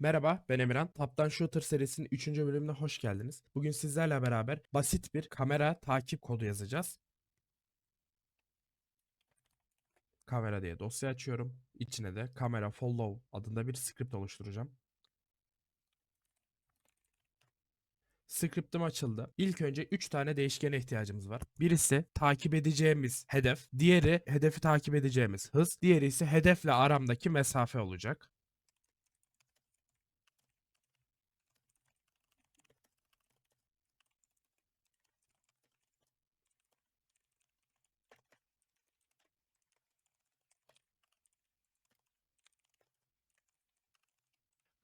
Merhaba, ben Emirhan. Top-Down Shooter serisinin 3. bölümüne hoş geldiniz. Bugün sizlerle beraber basit bir kamera takip kodu yazacağız. Kamera diye dosya açıyorum. İçine de kamera follow adında bir script oluşturacağım. Script'im açıldı. İlk önce 3 tane değişkene ihtiyacımız var. Birisi takip edeceğimiz hedef, diğeri hedefi takip edeceğimiz hız, diğeri ise hedefle aramdaki mesafe olacak.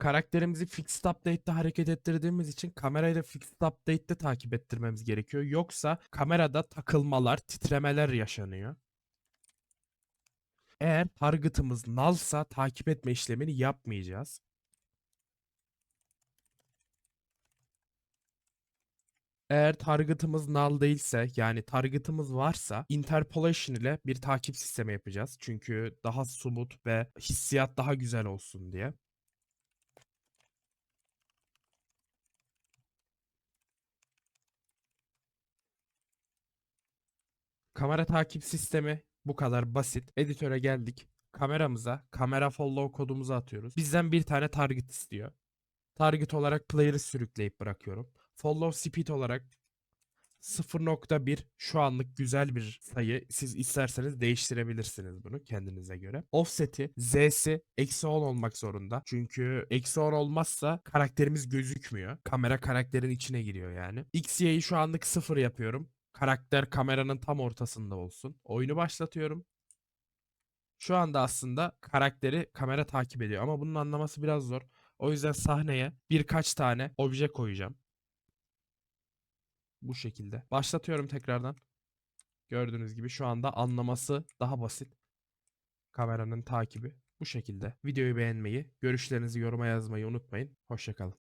Karakterimizi fixed update'te hareket ettirdiğimiz için kamerayı da fixed update'te takip ettirmemiz gerekiyor. Yoksa kamerada takılmalar, titremeler yaşanıyor. Eğer target'ımız nullsa takip etme işlemini yapmayacağız. Eğer target'ımız null değilse yani target'ımız varsa interpolation ile bir takip sistemi yapacağız. Çünkü daha somut ve hissiyat daha güzel olsun diye. Kamera takip sistemi bu kadar basit. Editöre geldik. Kameramıza kamera follow kodumuzu atıyoruz. Bizden bir tane target istiyor. Target olarak player'ı sürükleyip bırakıyorum. Follow speed olarak 0.1 şu anlık güzel bir sayı. Siz isterseniz değiştirebilirsiniz bunu kendinize göre. Offset'i Z'si eksi 10 olmak zorunda. Çünkü eksi 10 olmazsa karakterimiz gözükmüyor. Kamera karakterin içine giriyor yani. XY'yi şu anlık 0 yapıyorum. Karakter kameranın tam ortasında olsun. Oyunu başlatıyorum. Şu anda aslında karakteri kamera takip ediyor ama bunun anlaması biraz zor. O yüzden sahneye birkaç tane obje koyacağım. Bu şekilde. Başlatıyorum tekrardan. Gördüğünüz gibi şu anda anlaması daha basit. Kameranın takibi bu şekilde. Videoyu beğenmeyi, görüşlerinizi yoruma yazmayı unutmayın. Hoşçakalın.